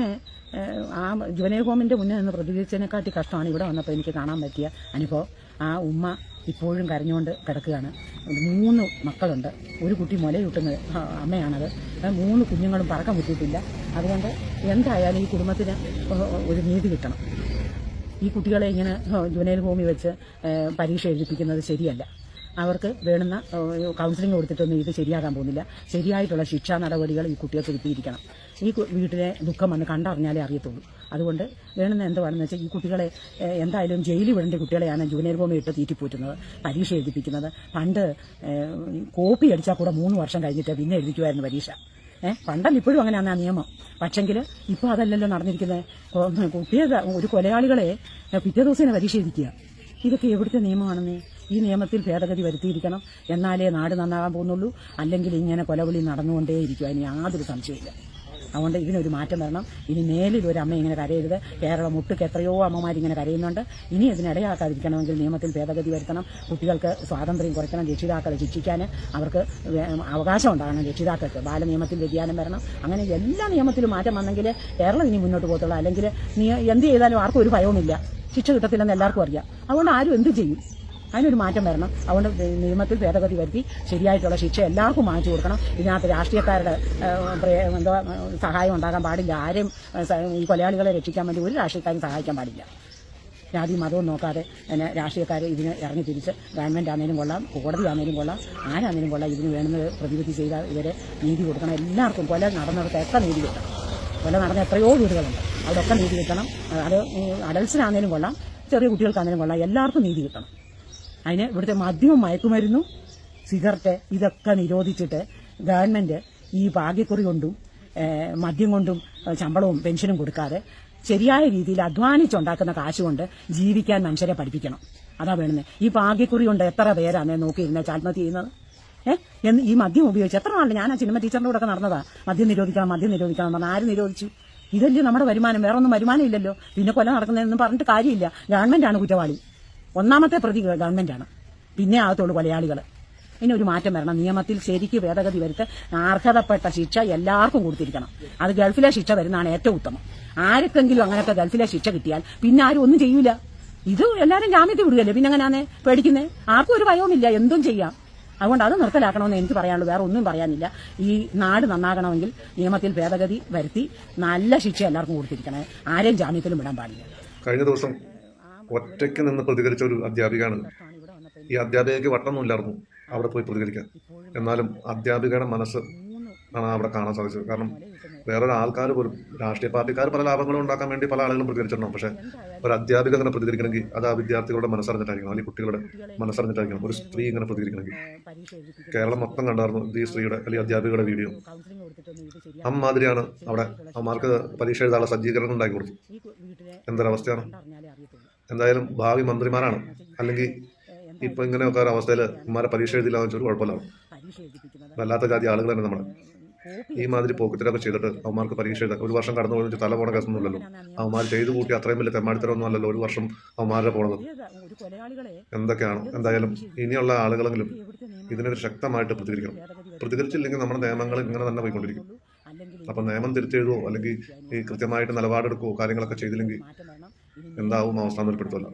ആ ജുവനൈൽ ഹോമിന്റെ മുന്നേ നിന്ന് പ്രതികരിച്ചതിനെക്കാട്ടി കഷ്ടമാണ് ഇവിടെ വന്നപ്പോൾ എനിക്ക് കാണാൻ പറ്റിയ അനുഭവം. ആ ഉമ്മ ഇപ്പോഴും കരഞ്ഞുകൊണ്ട് കിടക്കുകയാണ്. മൂന്ന് മക്കളുണ്ട്. ഒരു കുട്ടി മുലയൂട്ടുന്ന ആ, അമ്മയാണത്. മൂന്ന് കുഞ്ഞുങ്ങളും പറക്കം മുറ്റിയിട്ടില്ല അതുകൊണ്ട് എന്തായാലും ഈ കുടുംബത്തിന് ഒരു നീതി കിട്ടണം. ഈ കുട്ടികളെ ഇങ്ങനെ ജുവനൈൽ ഹോമിൽ വെച്ച് പരീക്ഷ എഴുതിപ്പിക്കുന്നത് ശരിയല്ല. അവർക്ക് വേണ്ടുന്ന കൗൺസിലിംഗ് കൊടുത്തിട്ടൊന്നും ഇത് ശരിയാകാൻ പോകുന്നില്ല. ശരിയായിട്ടുള്ള ശിക്ഷാ നടപടികൾ ഈ കുട്ടികൾക്ക് കിട്ടിയിരിക്കണം. ഈ വീട്ടിലെ ദുഃഖം വന്ന് കണ്ടറിഞ്ഞാലേ അറിയത്തുള്ളൂ. അതുകൊണ്ട് വേണമെന്ന് എന്തുവാണെന്ന് വെച്ചാൽ ഈ കുട്ടികളെ എന്തായാലും ജയിലിൽ വിടേണ്ട കുട്ടികളെയാണ് ജൂനിയർ ഹോമിൽ ഇട്ട് തീറ്റിപ്പോറ്റുന്നത് പരീക്ഷ എഴുതിപ്പിക്കുന്നത്. പണ്ട് കോപ്പി അടിച്ചാൽ കൂടെ മൂന്ന് വർഷം കഴിഞ്ഞിട്ട് പിന്നെ എഴുതിക്കുമായിരുന്നു പരീക്ഷ. ഏഹ് പണ്ടല്ല ഇപ്പോഴും അങ്ങനെയാണ് ആ നിയമം. പക്ഷെങ്കിൽ ഇപ്പോൾ അതല്ലല്ലോ നടന്നിരിക്കുന്നത് കുട്ടിയെ ഒരു കൊലയാളികളെ പിറ്റേ ദിവസം തന്നെ പരീക്ഷ എഴുതിക്കുക. ഇതൊക്കെ എവിടുത്തെ നിയമമാണെന്നേ? ഈ നിയമത്തിൽ ഭേദഗതി വരുത്തിയിരിക്കണം. എന്നാലേ നാട് നന്നാകാൻ പോകുന്നുള്ളൂ. അല്ലെങ്കിൽ ഇങ്ങനെ കൊലവിളി നടന്നുകൊണ്ടേയിരിക്കും. അതിന് യാതൊരു സംശയമില്ല അതുകൊണ്ട് ഇതിനൊരു മാറ്റം വരണം. ഇനി മേലിൽ ഒരു അമ്മ ഇങ്ങനെ കരയരുത്. കേരളം ഒട്ടുക്ക് എത്രയോ അമ്മമാർ ഇങ്ങനെ കരയുന്നുണ്ട്. ഇനി ഇതിനിടയാക്കാതിരിക്കണമെങ്കിൽ നിയമത്തിൽ ഭേദഗതി വരുത്തണം. കുട്ടികൾക്ക് സ്വാതന്ത്ര്യം കുറയ്ക്കണം രക്ഷിതാക്കളെ ശിക്ഷിക്കാൻ അവർക്ക് അവകാശം ഉണ്ടാകണം രക്ഷിതാക്കൾക്ക്. ബാലനിയമത്തിൽ വ്യതിയാനം വരണം. അങ്ങനെ എല്ലാ നിയമത്തിലും മാറ്റം വന്നെങ്കിൽ കേരളം ഇനി മുന്നോട്ട് പോകത്തുള്ളൂ. അല്ലെങ്കിൽ എന്ത് ചെയ്താലും ആർക്കും ഒരു ഭയവുമില്ല. ശിക്ഷ കിട്ടത്തില്ലെന്ന് എല്ലാവർക്കും അറിയാം. അതുകൊണ്ട് ആരും എന്ത് ചെയ്യും? അതിനൊരു മാറ്റം വരണം. അതുകൊണ്ട് നിയമത്തിൽ ഭേദഗതി വരുത്തി ശരിയായിട്ടുള്ള ശിക്ഷ എല്ലാവർക്കും വാങ്ങിച്ചു കൊടുക്കണം. ഇതിനകത്ത് രാഷ്ട്രീയക്കാരുടെ എന്തോ സഹായം ഉണ്ടാകാൻ പാടില്ല. ആരും ഈ കൊലയാളികളെ രക്ഷിക്കാൻ വേണ്ടി ഒരു രാഷ്ട്രീയക്കാരും സഹായിക്കാൻ പാടില്ല. ജാതി മതവും നോക്കാതെ പിന്നെ രാഷ്ട്രീയക്കാർ ഇതിന് ഇറങ്ങി തിരിച്ച് ഗവൺമെന്റ് ആണെങ്കിലും കൊള്ളാം കോടതി ആണെങ്കിലും കൊള്ളാം ആരാണെങ്കിലും കൊള്ളാം ഇതിന് വേണമെന്ന് പ്രതിവിധി ചെയ്താൽ ഇവരെ നീതി കൊടുക്കണം. എല്ലാവർക്കും കൊല നടന്നിടത്തൊക്കെ നീതി കിട്ടണം? കൊല നടന്ന എത്രയോ വീടുകളുണ്ട്. അവിടെയൊക്കെ നീതി കിട്ടണം. അത് അഡൽസിനാണെങ്കിലും കൊള്ളാം ചെറിയ കുട്ടികൾക്കാണെങ്കിലും കൊള്ളാം. എല്ലാവർക്കും നീതി കിട്ടണം. അതിന് ഇവിടുത്തെ മദ്യവും മയക്കുമരുന്നും സിഗരറ്റ് ഇതൊക്കെ നിരോധിച്ചിട്ട് ഗവൺമെന്റ് ഈ ഭാഗ്യക്കുറി കൊണ്ടും മദ്യം കൊണ്ടും ശമ്പളവും പെൻഷനും കൊടുക്കാതെ ശരിയായ രീതിയിൽ അധ്വാനിച്ചുണ്ടാക്കുന്ന കാശുകൊണ്ട് ജീവിക്കാൻ മനുഷ്യരെ പഠിപ്പിക്കണം. അതാ വേണമെന്ന് ഈ ഭാഗ്യക്കുറി കൊണ്ട് എത്ര പേരാണ് നോക്കിയിരുന്നത് ആത്മഹത്യ ചെയ്യുന്നത്? എന്ന് ഈ മദ്യം ഉപയോഗിച്ച് എത്ര നാളെ ഞാൻ ആ സിനിമ ടീച്ചറിന്റെ കൂടെ നടന്നതാ. മദ്യം നിരോധിക്കണം മദ്യം നിരോധിക്കണം പറഞ്ഞാൽ ആര് നിരോധിച്ചു? ഇതല്ലേ നമ്മുടെ വരുമാനം. വേറൊന്നും വരുമാനം ഇല്ലല്ലോ. പിന്നെ കൊല നടക്കുന്നതെന്ന് പറഞ്ഞിട്ട് കാര്യമില്ല. ഗവൺമെന്റാണ് കുറ്റവാളി. ഒന്നാമത്തെ പ്രതി ഗവൺമെന്റാണ്. പിന്നെ ആകത്തുള്ളൂ കൊലയാളികൾ ഇനി ഒരു മാറ്റം വരണം. നിയമത്തിൽ ശരിക്ക് ഭേദഗതി വരുത്ത് അർഹതപ്പെട്ട ശിക്ഷ എല്ലാവർക്കും കൊടുത്തിരിക്കണം. അത് ഗൾഫിലെ ശിക്ഷ വരുന്നതാണ് ഏറ്റവും ഉത്തമം. ആർക്കെങ്കിലും അങ്ങനത്തെ ഗൾഫിലെ ശിക്ഷ കിട്ടിയാൽ പിന്നെ ആരും ഒന്നും ചെയ്യൂല. ഇത് എല്ലാവരും ജാമ്യത്തിൽ വിടുകയല്ലേ? പിന്നെ എങ്ങനെയാണേ പേടിക്കുന്നേ? ആർക്കും ഒരു ഭയവുമില്ല. എന്തും ചെയ്യാം. അതുകൊണ്ട് അത് നിർത്തലാക്കണമെന്ന് എനിക്ക് പറയാനുള്ളൂ. വേറെ ഒന്നും പറയാനില്ല. ഈ നാട് നന്നാകണമെങ്കിൽ നിയമത്തിൽ ഭേദഗതി വരുത്തി നല്ല ശിക്ഷ എല്ലാവർക്കും കൊടുത്തിരിക്കണേ. ആരെയും ജാമ്യത്തിലും വിടാൻ പാടില്ല. കഴിഞ്ഞ ദിവസം ഒറ്റയ്ക്ക് നിന്ന് പ്രതികരിച്ച ഒരു അധ്യാപികയാണ് ഈ അധ്യാപികയ്ക്ക് വട്ടമൊന്നുമില്ലായിരുന്നു അവിടെ പോയി പ്രതികരിക്കാൻ. എന്നാലും അധ്യാപികയുടെ മനസ്സ് ആണ് അവിടെ കാണാൻ സാധിച്ചത്. കാരണം വേറൊരു ആൾക്കാർ പോലും രാഷ്ട്രീയ പാർട്ടിക്കാർ പല ലാഭങ്ങളും ഉണ്ടാക്കാൻ വേണ്ടി പല ആളുകളും പ്രതികരിച്ചിട്ടുണ്ടാവും. പക്ഷേ ഒരു അധ്യാപിക അങ്ങനെ പ്രതികരിക്കണമെങ്കിൽ അത് ആ വിദ്യാർത്ഥികളുടെ മനസ്സറിഞ്ഞിട്ടായിരിക്കണം അല്ലെങ്കിൽ കുട്ടികളുടെ മനസ്സറിഞ്ഞിട്ടായിരിക്കണം. ഒരു സ്ത്രീ ഇങ്ങനെ പ്രതികരിക്കണമെങ്കിൽ. കേരളം മൊത്തം കണ്ടായിരുന്നു ഈ സ്ത്രീയുടെ അല്ലെങ്കിൽ അധ്യാപികയുടെ വീഡിയോ. അമ്മാതിരിയാണ് അവിടെ. അമ്മമാർക്ക് പരീക്ഷ എഴുതാനുള്ള സജ്ജീകരണം ഉണ്ടാക്കി കൊടുത്തു. എന്തൊരവസ്ഥയാണ്? എന്തായാലും ഭാവി മന്ത്രിമാരാണ്. അല്ലെങ്കിൽ ഇപ്പൊ ഇങ്ങനെയൊക്കെ ഒരു അവസ്ഥയിൽ ഇമാരെ പരീക്ഷ എഴുതില്ല വെച്ചാൽ കുഴപ്പമില്ല വല്ലാത്ത ജാതി ആളുകൾ തന്നെ നമ്മൾ ഈ മാതിരി പോക്കറ്റിലൊക്കെ ചെയ്തിട്ട് അവന്മാർക്ക് പരീക്ഷ എഴുതാൻ ഒരു വർഷം കടന്നു പോയിട്ട് തല പോണ കേസൊന്നുമില്ലല്ലോ അവന്മാർ ചെയ്തു കൂട്ടി അത്രയും വലിയ തെമ്മാടിത്തരമൊന്നും അല്ലല്ലോ ഒരു വർഷം അവന്മാരുടെ പോണത്. എന്തൊക്കെയാണ്? എന്തായാലും ഇനിയുള്ള ആളുകളെങ്കിലും ഇതിനൊരു ശക്തമായിട്ട് പ്രതികരിക്കണം. പ്രതികരിച്ചില്ലെങ്കിൽ നമ്മുടെ നിയമങ്ങൾ ഇങ്ങനെ തന്നെ പോയിക്കൊണ്ടിരിക്കും. അപ്പൊ നിയമം തിരിച്ചെഴുതോ അല്ലെങ്കിൽ ഈ കൃത്യമായിട്ട് നിലപാടെടുക്കുകയോ കാര്യങ്ങളൊക്കെ ചെയ്തില്ലെങ്കിൽ എന്താവും അവസ്ഥ ഒരു പിടുത്തമല്ല